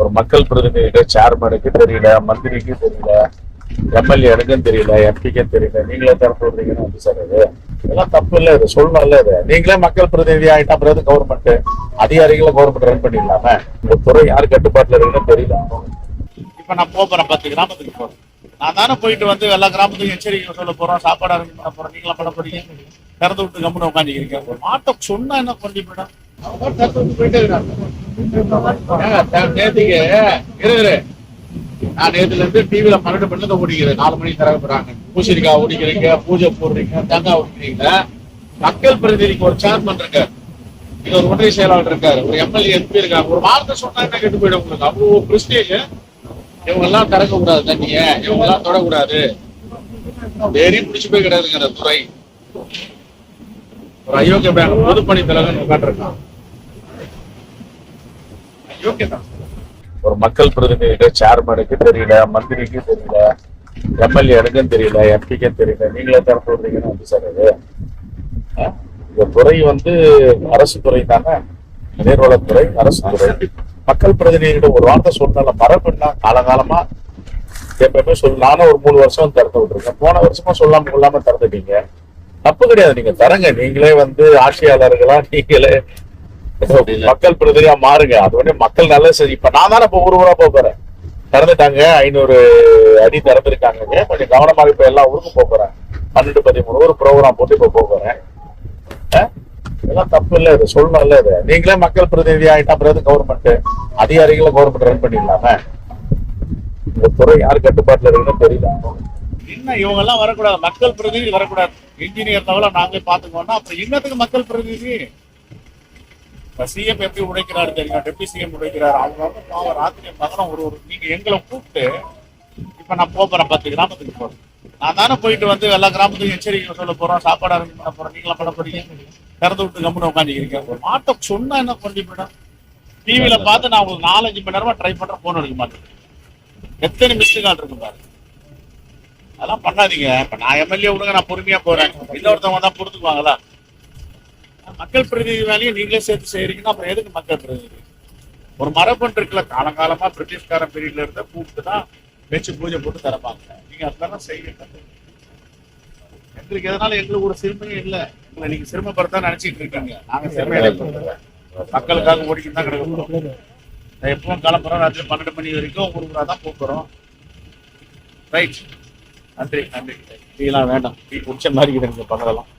ஒரு மக்கள் பிரதிநிதிகிட்ட சேர்மனுக்கு தெரியல மந்திரிக்கு தெரியல எம்எல்ஏனுக்கும் தெரியல எம்பிக்கும் தெரியல. நீங்களே திறந்து விடுறீங்கன்னு வந்து சார் இது. இதெல்லாம் தப்பு இல்லை இது சொல்லணும்ல இது. நீங்களே மக்கள் பிரதிநிதி ஆகிட்டா பிறகு கவர்மெண்ட் அதிகாரிகளை கவர்மெண்ட் ரன் பண்ணிடலாம? இந்த துறை யார் கட்டுப்பாட்டில் இருக்குன்னு தெரியல. இப்ப நான் போறேன் பத்து கிராமத்துக்கு போறேன். நான் தானே போயிட்டு வந்து எல்லா கிராமத்துக்கும் எச்சரிக்கை சொல்ல போறோம் சாப்பாடு அரேஞ்ச் பண்ண போறோம் நீங்களாம் பண்ண போறீங்க திறந்து விட்டு கம்முன்னு உட்காந்துக்கிறீங்க ஒரு மாட்டை சொன்னா என்ன பண்ணி போயிடும் திறந்து விட்டு போயிட்டே இருக்காங்க நேத்துக்கு இரு நான் நேத்துல இருந்து டிவில பன்னெண்டு மணி நேரம் ஓடிக்கிறேன். நாலு மணிக்கு திறக்க போறாங்க பூசணிக்காய் ஓடிக்கிறீங்க பூஜை போடுறீங்க தேங்காய் ஓடிக்கிறீங்க மக்கள் பிரதிநிதிக்கு ஒரு சேர்மன் இருக்காரு. இது ஒரு ஒன்றிய செயலாளர் இருக்காரு. ஒரு எம்எல்ஏ எம்பி இருக்காங்க. ஒரு வார்த்தை சொன்னா கெட்டு போயிடும் உங்களுக்கு? அவ்வளவு பிரஸ்டேஜ் இவங்க எல்லாம் திறக்க கூடாது தண்ணிய. இவங்க எல்லாம் தொடக்கூடாது. வெறி பிடிச்சு போய் கிடையாதுங்க அந்த துறை. ஒரு அயோக்கிய பேங்க் பொதுப்பணி தலைவர் உட்காந்துருக்கான் ஒரு மக்கள் பிரதிநிதிகிட்ட சேர்மனுக்கு தெரியல மந்திரிக்கு தெரியல எம்எல்ஏனுக்கும் தெரியல எம்பிக்கும் தெரியல. நீங்களே திறந்து விடுறீங்கன்னு வந்து சார் இது இந்த துறை வந்து அரசு துறை தானே? நீர்வளத்துறை அரசு துறை. மக்கள் பிரதிநிதிகிட்ட ஒரு வார்த்தை சொன்னால மரபுன்னா காலகாலமா எப்பவுமே சொல்லு நானும் ஒரு மூணு வருஷம் திறந்து விட்டுருக்கேன். போன வருஷமா சொல்லாம கொள்ளாம திறந்துட்டீங்க. தப்பு கிடையாது. நீங்க தரங்க நீங்களே வந்து ஆட்சியாளர்களா நீங்களே மக்கள் பிரதிநிதியா மாறுங்க. அது வந்து மக்கள் நல்ல சரி இப்ப நான் தானே இப்ப ஒரு ஊரா போக போறேன். திறந்துட்டாங்க. ஐநூறு அடி திறந்துருக்காங்க கொஞ்சம் கவனமாக இப்ப எல்லா ஊருக்கும் போக போறேன். பன்னெண்டு பதிமூணு ஊர் ப்ரோக்ராம் போட்டு இப்ப போக போறேன். இதெல்லாம் தப்பு இல்ல. இது சொல்லணும்ல இது. நீங்களே மக்கள் பிரதிநிதி ஆகிட்டா பிறகு கவர்மெண்ட் அதிகாரிகளை கவர்மெண்ட் ரன் பண்ணிடலாம? இந்த துறை யார் கட்டுப்பாட்டுல இருக்குன்னு தெரியல. என்ன இவங்க எல்லாம் வரக்கூடாது. மக்கள் பிரதிநிதி வரக்கூடாது. இன்ஜினியர் தவிர நாங்களே பாத்துக்கோன்னா அப்புறம் இன்னத்துக்கு மக்கள் பிரதிநிதி? இப்போ சிஎம் எப்படி உழைக்கிறாரு தெரியும்? டெப்டி சிஎம் உழைக்கிறாரு அவங்க வந்து பாவம் ராத்திரி மகனம் ஒரு ஒரு நீங்க எங்களை கூப்பிட்டு இப்ப நான் போறேன். பத்து கிராமத்துக்கு போறேன். நான் தானே போயிட்டு வந்து எல்லா கிராமத்துக்கும் எச்சரிக்கை சொல்ல போறோம். சாப்பாடு அரேஞ்ச் பண்ண போறோம். நீங்களும் பண்ண போறீங்க. திறந்து விட்டு கம்முன்னு உட்காந்துக்கிறீங்க ஒரு மாட்டை சொன்னா என்ன பண்ணி மேடம் டிவியில பார்த்து நான் உங்களுக்கு நாலஞ்சு மணி நேரமா ட்ரை பண்றேன். போன் எடுக்க மாட்டேன். எத்தனை மிஸ்டு கால் இருக்கு பாரு. அதெல்லாம் பண்ணாதீங்க. இப்ப நான் எம்எல்ஏ விடுங்க நான் பொறுமையா போறேன். இன்னொருத்தவங்க தான் பொறுத்துக்குவாங்களா? மக்கள் பிரதிநிதி வேலையும் நீங்களே சேர்த்து செய்யறீங்கன்னா அப்புறம் எதுக்கு மக்கள் பிரதிநிதி? ஒரு மரபன் இருக்குல்ல காலங்காலமா பிரிட்டிஷ்காரன் பீரியட்ல இருந்த கூப்பிட்டு தான் வச்சு பூஜை போட்டு தரப்பாங்க. நீங்க அதெல்லாம் செய்ய எங்களுக்கு எதனால எங்களுக்கு ஒரு சிறுமையும் இல்ல. உங்களை நீங்க சிரமப்படுத்தா நினைச்சிட்டு இருக்காங்க. நாங்க சிறுமையில மக்களுக்காக ஓடிக்கிட்டு தான் கிடக்க எப்பவும் கிளம்புறோம். ராத்திரி பன்னெண்டு மணி வரைக்கும் ஒரு ஊரா தான் போக்குறோம் ரைட் நன்றி நன்றி. டீலாம் வேண்டாம். டீ குடிச்ச மாதிரி இருக்குது எனக்கு